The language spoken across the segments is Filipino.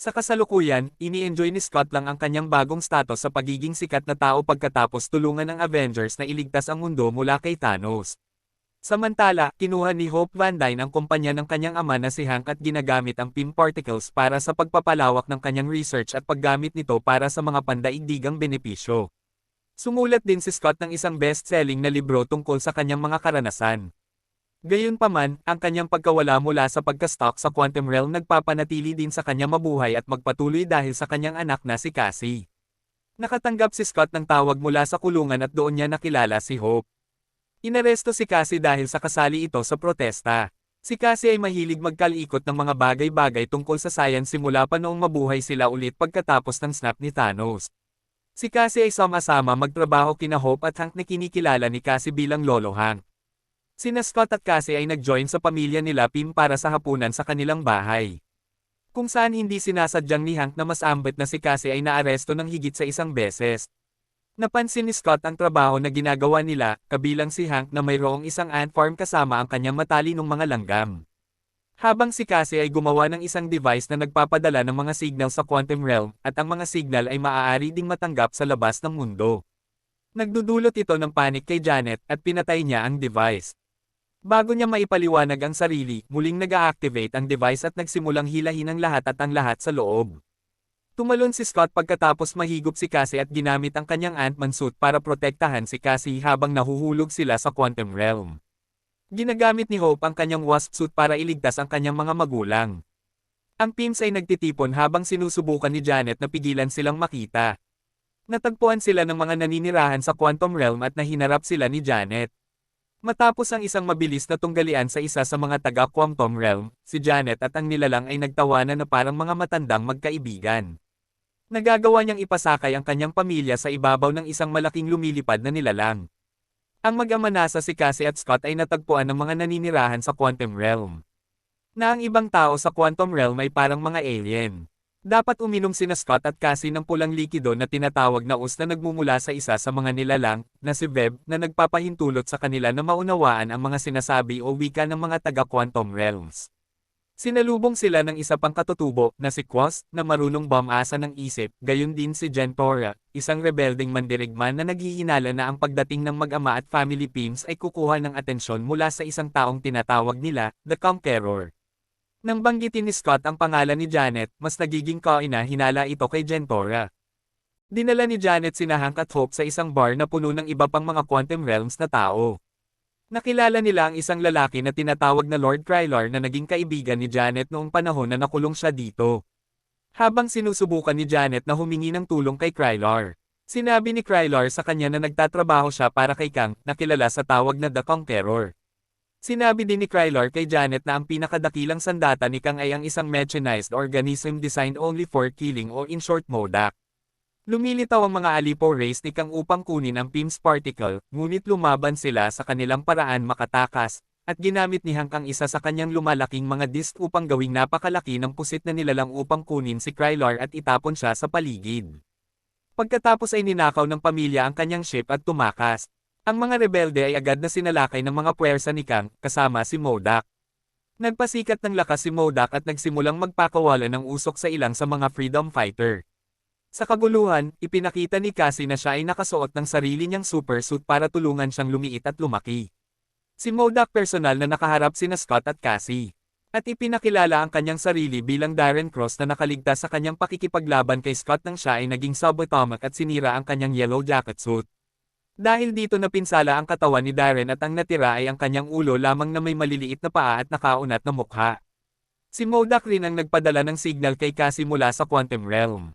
Sa kasalukuyan, ini-enjoy ni Scott lang ang kanyang bagong status sa pagiging sikat na tao pagkatapos tulungan ng Avengers na iligtas ang mundo mula kay Thanos. Samantala, kinuha ni Hope Van Dyne ang kumpanya ng kanyang ama na si Hank at ginagamit ang PIM particles para sa pagpapalawak ng kanyang research at paggamit nito para sa mga pandaigdigang benepisyo. Sumulat din si Scott ng isang best-selling na libro tungkol sa kanyang mga karanasan. Gayunpaman, ang kanyang pagkawala mula sa pagka-stock sa Quantum Realm nagpapanatili din sa kanya mabuhay at magpatuloy dahil sa kanyang anak na si Cassie. Nakatanggap si Scott ng tawag mula sa kulungan at doon niya nakilala si Hope. Inaresto si Cassie dahil sa kasali ito sa protesta. Si Cassie ay mahilig magkalikot ng mga bagay-bagay tungkol sa science simula pa noong mabuhay sila ulit pagkatapos ng snap ni Thanos. Si Cassie ay sama-sama magtrabaho kina Hope at Hank na kinikilala ni Cassie bilang Lolo Hank. Sina Scott at Cassie ay nag-join sa pamilya nila Pim para sa hapunan sa kanilang bahay. Kung saan hindi sinasadyang ni Hank na mas ambit na si Cassie ay naaresto ng higit sa isang beses. Napansin ni Scott ang trabaho na ginagawa nila, kabilang si Hank na mayroong isang ant farm kasama ang kanyang matalinong mga langgam. Habang si Cassie ay gumawa ng isang device na nagpapadala ng mga signal sa quantum realm, at ang mga signal ay maaari ding matanggap sa labas ng mundo. Nagdudulot ito ng panic kay Janet, at pinatay niya ang device. Bago niya maipaliwanag ang sarili, muling nag-activate ang device at nagsimulang hilahin ang lahat at ang lahat sa loob. Tumalon si Scott pagkatapos mahigop si Cassie at ginamit ang kanyang Ant-Man suit para protektahan si Cassie habang nahuhulog sila sa quantum realm. Ginagamit ni Hope ang kanyang wasp suit para iligtas ang kanyang mga magulang. Ang Pims ay nagtitipon habang sinusubukan ni Janet na pigilan silang makita. Natagpuan sila ng mga naninirahan sa quantum realm at nahinarap sila ni Janet. Matapos ang isang mabilis na tunggalian sa isa sa mga taga-Quantum Realm, si Janet at ang nilalang ay nagtawanan na parang mga matandang magkaibigan. Nagagawa niyang ipasakay ang kanyang pamilya sa ibabaw ng isang malaking lumilipad na nilalang. Ang mag-ama nasa si Cassie at Scott ay natagpuan ng mga naninirahan sa Quantum Realm. Na ang ibang tao sa Quantum Realm ay parang mga alien. Dapat uminom sina Scott at Cassie ng pulang likido na tinatawag na us na nagmumula sa isa sa mga nilalang, na si Veb, na nagpapahintulot sa kanila na maunawaan ang mga sinasabi o wika ng mga taga-quantum realms. Sinalubong sila ng isa pang katutubo, na si Quas, na marunong bumasa ng isip, gayon din si Gentora, isang rebelding mandirigman na naghihinala na ang pagdating ng mag-ama at family teams ay kukuha ng atensyon mula sa isang taong tinatawag nila, The Conqueror. Nang banggitin ni Scott ang pangalan ni Janet, mas nagiging kaina hinala ito kay Gentora. Dinala ni Janet si Hank at Hope sa isang bar na puno ng iba pang mga quantum realms na tao. Nakilala nila ang isang lalaki na tinatawag na Lord Krylar na naging kaibigan ni Janet noong panahon na nakulong siya dito. Habang sinusubukan ni Janet na humingi ng tulong kay Krylar, sinabi ni Krylar sa kanya na nagtatrabaho siya para kay Kang, na kilala sa tawag na The Conqueror. Sinabi din ni Krylar kay Janet na ang pinakadakilang sandata ni Kang ay ang isang mechanized organism designed only for killing o in short MODAK. Lumilitaw ang mga alipo race ni Kang upang kunin ang PIMS particle, ngunit lumaban sila sa kanilang paraan makatakas, at ginamit ni Hank ang isa sa kanyang lumalaking mga disk upang gawing napakalaki ng pusit na nilalang upang kunin si Krylar at itapon siya sa paligid. Pagkatapos ay ninakaw ng pamilya ang kanyang ship at tumakas, ang mga rebelde ay agad na sinalakay ng mga puwersa ni Kang, kasama si Modak. Nagpasikat ng lakas si Modak at nagsimulang magpakawala ng usok sa ilang sa mga freedom fighter. Sa kaguluhan, ipinakita ni Cassie na siya ay nakasuot ng sarili niyang super suit para tulungan siyang lumiit at lumaki. Si Modak personal na nakaharap sina Scott at Cassie. At ipinakilala ang kanyang sarili bilang Darren Cross na nakaligtas sa kanyang pakikipaglaban kay Scott nang siya ay naging subatomic at sinira ang kanyang yellow jacket suit. Dahil dito napinsala ang katawan ni Darren at ang natira ay ang kanyang ulo lamang na may maliliit na paa at nakaunat na mukha. Si Modak rin ang nagpadala ng signal kay Cassie mula sa Quantum Realm.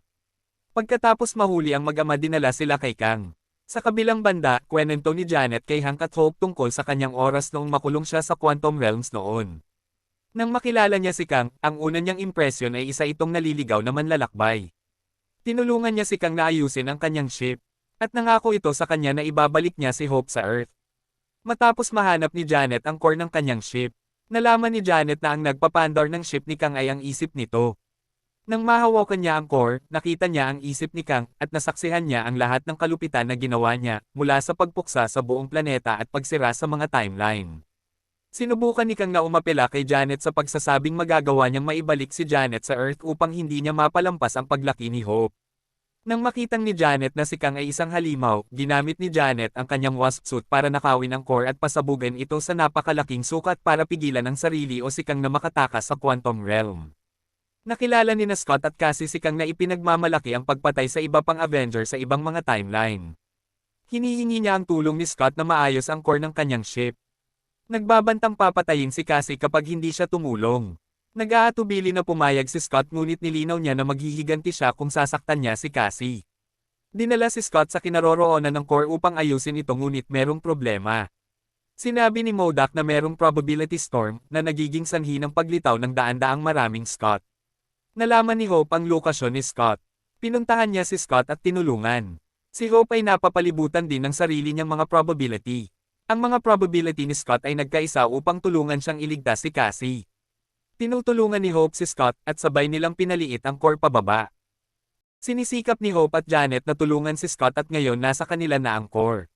Pagkatapos mahuli ang mag-ama dinala sila kay Kang. Sa kabilang banda, kwenento ni Janet kay Hank at Hope tungkol sa kanyang oras noong makulong siya sa Quantum Realms noon. Nang makilala niya si Kang, ang una niyang impresyon ay isa itong naliligaw na manlalakbay. Tinulungan niya si Kang na ayusin ang kanyang ship. At nangako ito sa kanya na ibabalik niya si Hope sa Earth. Matapos mahanap ni Janet ang core ng kanyang ship, nalaman ni Janet na ang nagpapandar ng ship ni Kang ay ang isip nito. Nang mahawakan niya ang core, nakita niya ang isip ni Kang at nasaksihan niya ang lahat ng kalupitan na ginawa niya mula sa pagpuksa sa buong planeta at pagsira sa mga timeline. Sinubukan ni Kang na umapela kay Janet sa pagsasabing magagawa niyang maibalik si Janet sa Earth upang hindi niya mapalampas ang paglaki ni Hope. Nang makitang ni Janet na si Kang ay isang halimaw, ginamit ni Janet ang kanyang wasp suit para nakawin ang core at pasabugan ito sa napakalaking sukat para pigilan ang sarili o si Kang na makatakas sa quantum realm. Nakilala ni na Scott at Cassie si Kang na ipinagmamalaki ang pagpatay sa iba pang Avenger sa ibang mga timeline. Hinihingi niya ang tulong ni Scott na maayos ang core ng kanyang ship. Nagbabantang papatayin si Cassie kapag hindi siya tumulong. Nag-aatubili na pumayag si Scott ngunit nilinaw niya na maghihiganti siya kung sasaktan niya si Cassie. Dinala si Scott sa kinaroroonan ng core upang ayusin ito ngunit merong problema. Sinabi ni Modak na merong probability storm na nagiging sanhi ng paglitaw ng daan-daang maraming Scott. Nalaman ni Hope ang lokasyon ni Scott. Pinuntahan niya si Scott at tinulungan. Si Hope ay napapalibutan din ng sarili niyang mga probability. Ang mga probability ni Scott ay nagkaisa upang tulungan siyang iligtas si Cassie. Tinutulungan ni Hope si Scott at sabay nilang pinaliit ang core pababa. Sinisikap ni Hope at Janet na tulungan si Scott at ngayon nasa kanila na ang core.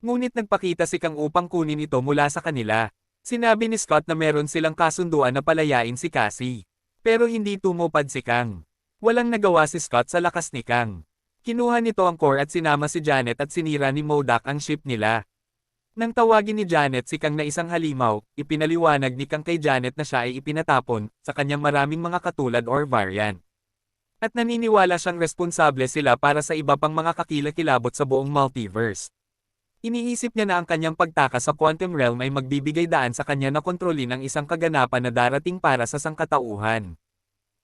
Ngunit nagpakita si Kang upang kunin ito mula sa kanila. Sinabi ni Scott na meron silang kasunduan na palayain si Cassie. Pero hindi tumupad si Kang. Walang nagawa si Scott sa lakas ni Kang. Kinuha nito ang core at sinama si Janet at sinira ni Modak ang ship nila. Nang tawagin ni Janet si Kang na isang halimaw, ipinaliwanag ni Kang kay Janet na siya ay ipinatapon sa kanyang maraming mga katulad or variant. At naniniwala siyang responsable sila para sa iba pang mga kakilakilabot sa buong multiverse. Iniisip niya na ang kanyang pagtakas sa quantum realm ay magbibigay daan sa kanya na kontrolin ang isang kaganapan na darating para sa sangkatauhan.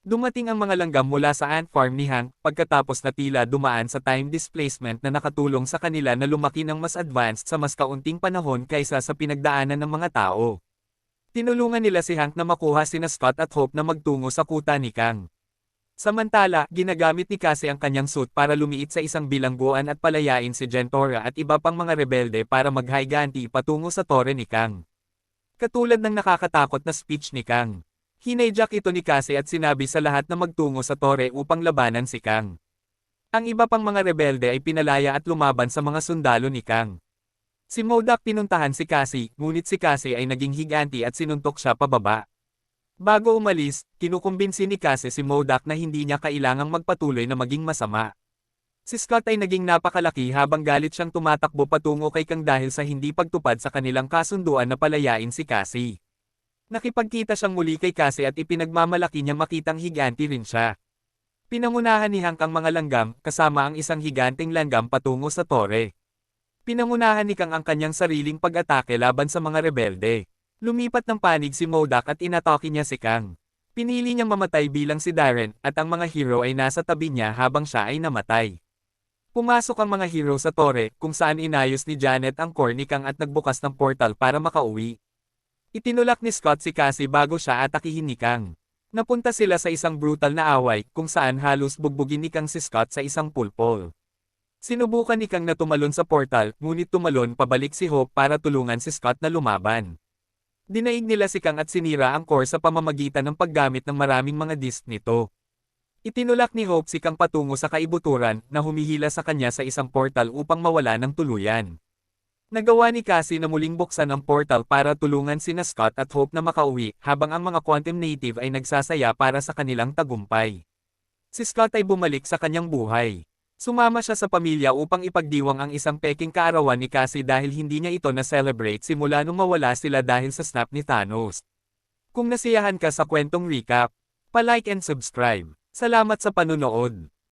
Dumating ang mga langgam mula sa ant farm ni Hank pagkatapos na tila dumaan sa time displacement na nakatulong sa kanila na lumaki ng mas advanced sa mas kaunting panahon kaysa sa pinagdaanan ng mga tao. Tinulungan nila si Hank na makuha sina Scott at Hope na magtungo sa kuta ni Kang. Samantala, ginagamit ni Cassie ang kanyang suit para lumiit sa isang bilangguan at palayain si Gentora at iba pang mga rebelde para maghaiganti patungo sa tore ni Kang. Katulad ng nakakatakot na speech ni Kang. Hinayjack ito ni Cassie at sinabi sa lahat na magtungo sa tore upang labanan si Kang. Ang iba pang mga rebelde ay pinalaya at lumaban sa mga sundalo ni Kang. Si Modak pinuntahan si Cassie, ngunit si Cassie ay naging higanti at sinuntok siya pababa. Bago umalis, kinukumbinsi ni Cassie si Modak na hindi niya kailangang magpatuloy na maging masama. Si Scott ay naging napakalaki habang galit siyang tumatakbo patungo kay Kang dahil sa hindi pagtupad sa kanilang kasunduan na palayain si Cassie. Nakipagkita siyang muli kay Cassie at ipinagmamalaki niyang makitang higanti rin siya. Pinangunahan ni Hank ang mga langgam, kasama ang isang higanteng langgam patungo sa tore. Pinangunahan ni Kang ang kanyang sariling pag-atake laban sa mga rebelde. Lumipat ng panig si Modak at inatake niya si Kang. Pinili niyang mamatay bilang si Darren, at ang mga hero ay nasa tabi niya habang siya ay namatay. Pumasok ang mga hero sa tore, kung saan inayos ni Janet ang core ni Kang at nagbukas ng portal para makauwi. Itinulak ni Scott si Cassie bago siya atakihin ni Kang. Napunta sila sa isang brutal na away kung saan halos bugbugin ni Kang si Scott sa isang pulpol. Sinubukan ni Kang na tumalon sa portal, ngunit tumalon pabalik si Hope para tulungan si Scott na lumaban. Dinaig nila si Kang at sinira ang core sa pamamagitan ng paggamit ng maraming mga disc nito. Itinulak ni Hope si Kang patungo sa kaibuturan na humihila sa kanya sa isang portal upang mawala ng tuluyan. Nagawa ni Cassie na muling buksan ang portal para tulungan sina Scott at Hope na makauwi habang ang mga quantum native ay nagsasaya para sa kanilang tagumpay. Si Scott ay bumalik sa kanyang buhay. Sumama siya sa pamilya upang ipagdiwang ang isang peking kaarawan ni Cassie dahil hindi niya ito na-celebrate simula nung mawala sila dahil sa snap ni Thanos. Kung nasiyahan ka sa kwentong recap, pa-like and subscribe. Salamat sa panunood.